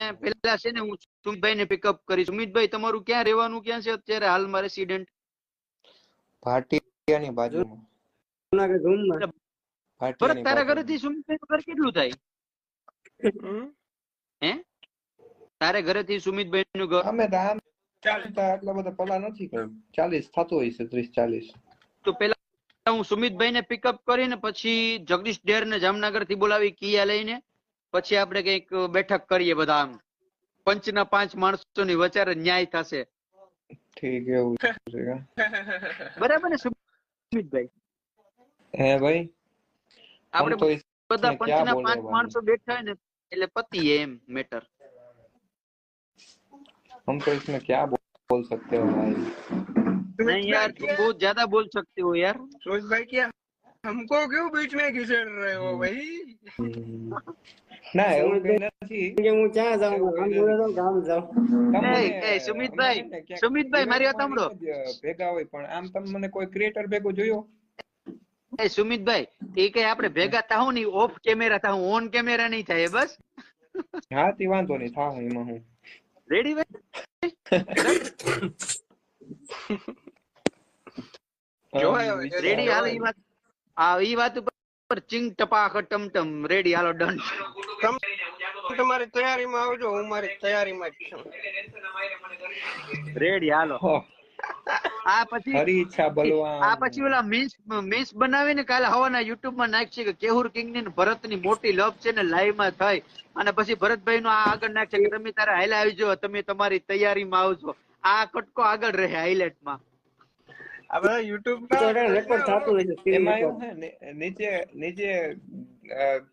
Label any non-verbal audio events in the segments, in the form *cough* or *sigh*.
પેલા છે ને હું સુમિતભાઈ ને પિકઅપ કરી સુમિતભાઈ તમારું ક્યાં રહેવાનું? ક્યાં છે અત્યારે હાલમાં રેસિડેન્ટ ભાટિયાની બાજુમાં. જુનાગઢ ભરત તારા. ઘરેથી સુમિતભાઈ ઘર કેટલું થાય? હે? તારે ઘરેથી સુમિતભાઈ નું ઘર? અમે તો એટલા બધા પલા નથી કર્યું. ચાલીસ થતું હોય છે ત્રીસ ચાલીસ. તો પેલા હું સુમિતભાઈ ને પિકઅપ કરીને પછી જગદીશ ડેર ને જામનગરથી બોલાવી કિયા લઈને? પછી આપણે કઈક બેઠક કરીએ બધા આમ પંચના પાંચ માણસોની વચારે ન્યાય થશે ઠીક એવું છે કા? બરાબર ને સુમિતભાઈ હે ભાઈ આપણે हम तो इस બધા इसमें क्या પંચના बोले પાંચ भाई? માણસો બેઠા હોય ને એટલે પતિ એમ મેટર हम तो इसमें क्या बोल बोल सकते हो भाई नहीं यार तुम बहुत ज्यादा बोल सकते हो यार सोच भाई क्या हमको क्यों बीच में घिसेड़ रहे हो भाई હમ. ના એવું કઈ નથી. કે હું ક્યાં જાઉં? કામ બોલે તો કામ જાઉં. એ, એ, સુમિતભાઈ, સુમિતભાઈ, મારી વાત સાંભળો. ભેગા હોય પણ આમ તમે મને કોઈ ક્રિએટર ભેગો જોયો? એ સુમિતભાઈ એ કઈ આપણે ભેગા થાઉ નહીં ઓફ કેમેરા થાઉ ઓન કેમેરા નહીં થાય બસ. હા તે વાંધો નહીં થાઉ એમાં હું. રેડી ભાઈ? *laughs* રેડી હાલ આવે. ઈ વાત. આ એ વાત ઉપર ચિંગ ટપાક ટમટમ રેડી હાલો ડન તમારી તૈયારીમાં આવજો હું મારી તૈયારીમાં જ છું. રેડી હાલો. આ પછી હરી ઈચ્છા બલવાન. આ પછી ઓલા મીન્સ મીન્સ બનાવીને કાલે હવાના યુટ્યુબમાં નાખશે કે કેહુર કિંગની ભરતની મોટી લવ છે ને લાઈવમાં થઈ. અને પછી ભરતભાઈ નું આ આગળ નાખશે કે તમે તારા હાઈલા આવી જાઓ તમે તમારી તૈયારીમાં આવજો. આ કટકો આગળ રહે હાઇલાઇટમાં આ બધા યુટ્યુબ રેકોર્ડ થતું હોય છે એમાં એવું છે નીચે નીચે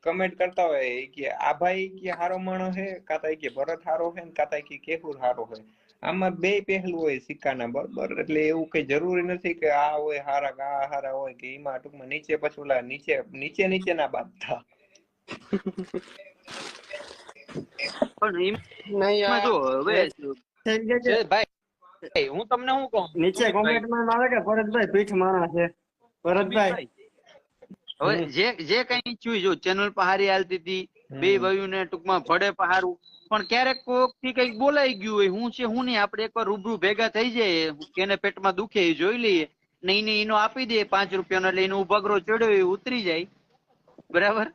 કમેન્ટ કરતા હોય કે આ ભાઈ કે હારો માણો છે કાતા કે ભરત હારો છે ને કાતા કે કેહુર હારો છે. આમાં બે પહેલું હોય સિક્કાના બરોબર? એટલે એવું કઈ જરૂરી નથી કે આ હોય હારા કે આ હારા હોય કે એમાં ટૂંકમાં નીચે પછી ઓલા નીચે નીચે નીચે ના બાંધતા પણ નહીં જો હવે ભાઈ હું તમને શું કહું? નીચે કોમેન્ટમાં આવે કે ભરતભાઈ પીઠ માણા છે. ભરતભાઈ. હવે જે જે કઈ ઈચ્છ્યું જો ચેનલ પહારી હાલતી હતી બે. ભાઈઓને ટૂંકમાં ભડે પહારું પણ ક્યારેક કોકથી કંઈક બોલાઈ ગયું હોય હું છે હું નહીં આપણે એકવાર રૂબરૂ ભેગા થઈ જઈએ કેને પેટમાં દુખે એ જોઈ લઈએ. ને એને એનો આપી દે પાંચ રૂપિયાનો એટલે એનો ઉભગરો ચડ્યો એ ઉતરી જાય. બરાબર?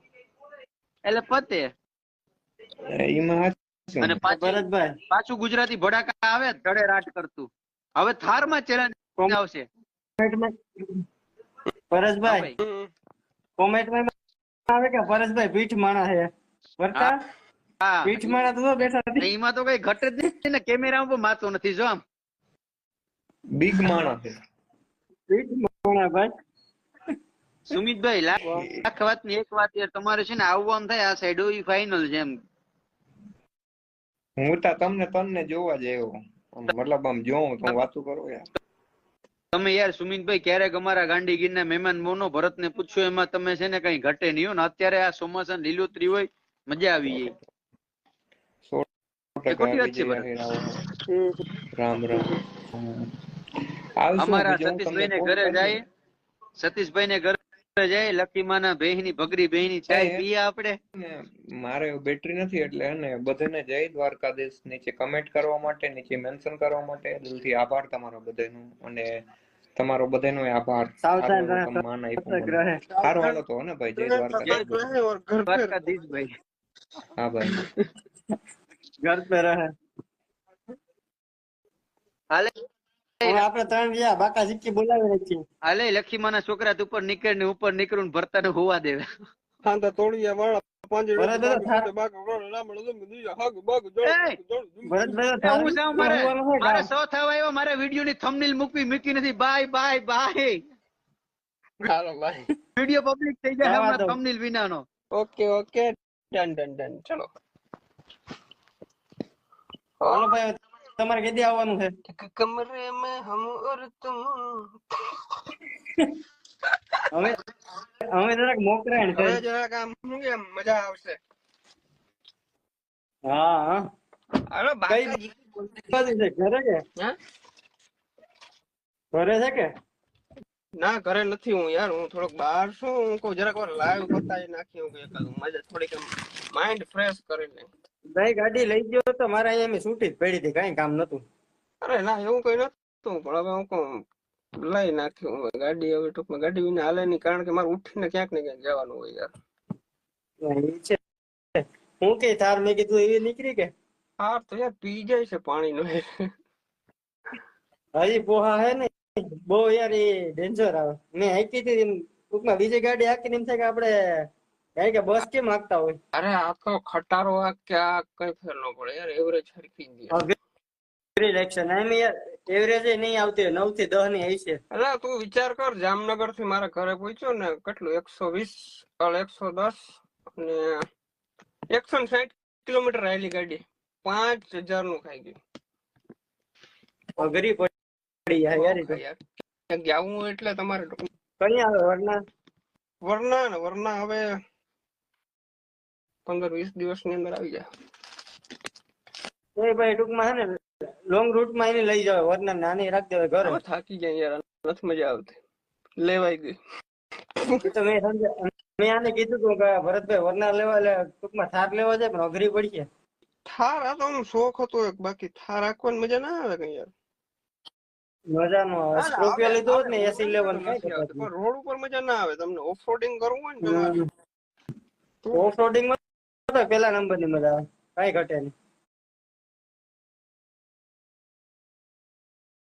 એટલે પતે. એમાં. અને પાછું ગુજરાતી ભડાકા આવે ધડે રાટ કરતું. હવે થારમાં ચેલેન્જ આવશે. કોમેન્ટમાં કોમેન્ટમાં આવે કે પરેશભાઈ પીઠ માણા છે? વર્તા? હા. પીઠ માણા તો બેઠા નથી. એમાં તો કઈ ઘટ જ નથી ને કેમેરા ઉપર માતો નથી જો આમ. બિગ માણા છે. પીઠ માણા ભાઈ. સુમિતભાઈ લાખ વાતની એક વાત યાર તમારે છે ને આવવાનું થાય આ સાઈડ ઈ ફાઇનલ છે એમ હું તા તમને તને જોવા જેવો મતલબ આમ જોઉં તો વાતું કરું યાર. તમે યાર સુમિતભાઈ ક્યારેક અમારા ગાંડી ના મહેમાન મોનો ભરત ને પૂછો એમાં તમે છે ને કઈ ઘટે નહીં હોય ને અત્યારે આ ચોમાસા લીલોત્રી હોય મજા આવી જાય. રામ રામ. અમારા તમને સતીશભાઈ ને ઘરે. જાય. સતીશભાઈ ને ઘરે જાય લકીમાના બેહની ભગરી બેહની ચાય પીએ આપણે. મારે બેટરી નથી એટલે અને બધાને જય દ્વારકાધીશ. નીચે કમેન્ટ કરવા માટે નીચે મેન્શન કરવા માટે દિલથી આભાર તમારો બધાનો. અને તમારો બધાનો આભાર. સાવધાન રહે સારું હાલો તો ને ભાઈ જય દ્વારકાધીશ. ભાઈ. હા ભાઈ. ઘર પે રહે. હાલે. આપણે ત્રણ ગયા બાકા સિક્કી બોલાવી રાખી હાલે લક્ષ્મીમાના છોકરા તું ઉપર નીકળ ને ઉપર નીકળું ને ભરતાને હોવા દેવે ખાંડા તોડિયા વાળા પાંજે બરાબર, રોડ રામ રઝમ દીયા હાગ બાગ એ! ભરતભાઈ હું જાઉં મારે? મારે સો થવા આવ્યો? મારે વીડિયો ની થંબનેલ મૂકવી મૂકી નથી. બાય બાય બાય હાલો વીડિયો પબ્લિક થઈ જાય હમણાં. થંબનેલ વિનાનો. Okay okay. Done done done. ચલો. હાલો ભાઈ તમારે કેદી આવવાનું છે. કમરે મે હમ ઓર તુમ હવે હવે જરાક મોકરાણ છે. હવે જરાક આમ શું કે મજા આવશે. હા અરે બાકાજી છે? ઘરે કે ઘરે છે કે? ના ઘરે નથી હું યાર હું થોડોક બહાર છું. હું જરાક વાર લાઈવ કરતા નાખી હું કે મજા થોડીક માઇન્ડ ફ્રેશ કરીને ભાઈ ગાડી લઈ ગયો તો મારે અહીંયા છૂટી જ પડી હતી કઈ કામ નતું અરે ના એવું કઈ નતું પણ હવે હું લઈ નાખ્યું હવે ગાડી હવે ટૂંકમાં ગાડી વિના હાલે નહીં કારણ કે મારે ઉઠીને ક્યાંક ને ક્યાંક જવાનું હોય યાર. છે. હું કે થાર મેં કીધું એવી નીકળી કે? હા તો યાર પી જાય છે પાણી નો હજી પોહા હે ને બહુ યાર એ ડેન્જર આવે. મેં હાકી હતી ટૂંકમાં બીજી ગાડી હાકીને એમ થાય કે આપણે કારણ કે બસ કેમ હાંકતા હોય? અરે આ તો ખટારો આ કે આ કઈ ફેર ન પડે. યાર એવરેજ હરખી જ એવરેજ ફ્રી ના એમ યાર એવરેજ નહીં આવતી નવથી દહની આવી છે અલા તું વિચાર કર જામનગરથી મારા ઘરે પહોંચ્યો ને કેટલું? એકસો વીસ એકસો દસ અને એકસો સાઈઠ કિલોમીટર આવેલી ગાડી. પાંચ હજારનું ખાઈ ગયું. અઘરી પડી યાર હોય એટલે તમારે કઈ આવે વરના? વરના ને વરના હવે પંદર વીસ દિવસની અંદર આવી જાય. એ ભાઈ ટૂંકમાં છે ને લોંગ રૂટમાં એને લઈ જાવ વરના નાની રાખ દેવાય ઘરે. થાકી જાય યાર નથી મજા આવતી. લેવાઈ ગઈ. તો મેં સમજ્યા મેં આને કીધું હતું કે ભરતભાઈ વરના લેવા એટલે ટૂંકમાં થાર લેવા જાય પણ અઘરી પડી છે થાર આ તો શોખ હતો એક બાકી થાર રાખવાની મજા ના આવે કઈ યાર. મજા નો આવે સ્કોર્પિયો લીધો હોત ને એસી લેવન નથી આવતી. પણ રોડ ઉપર મજા ના આવે તમને ઓફ રોડિંગ કરવું હોય ને ઓફ રોડિંગ પેલા નંબરની મજા આવે. કઈ ઘટે નહીં.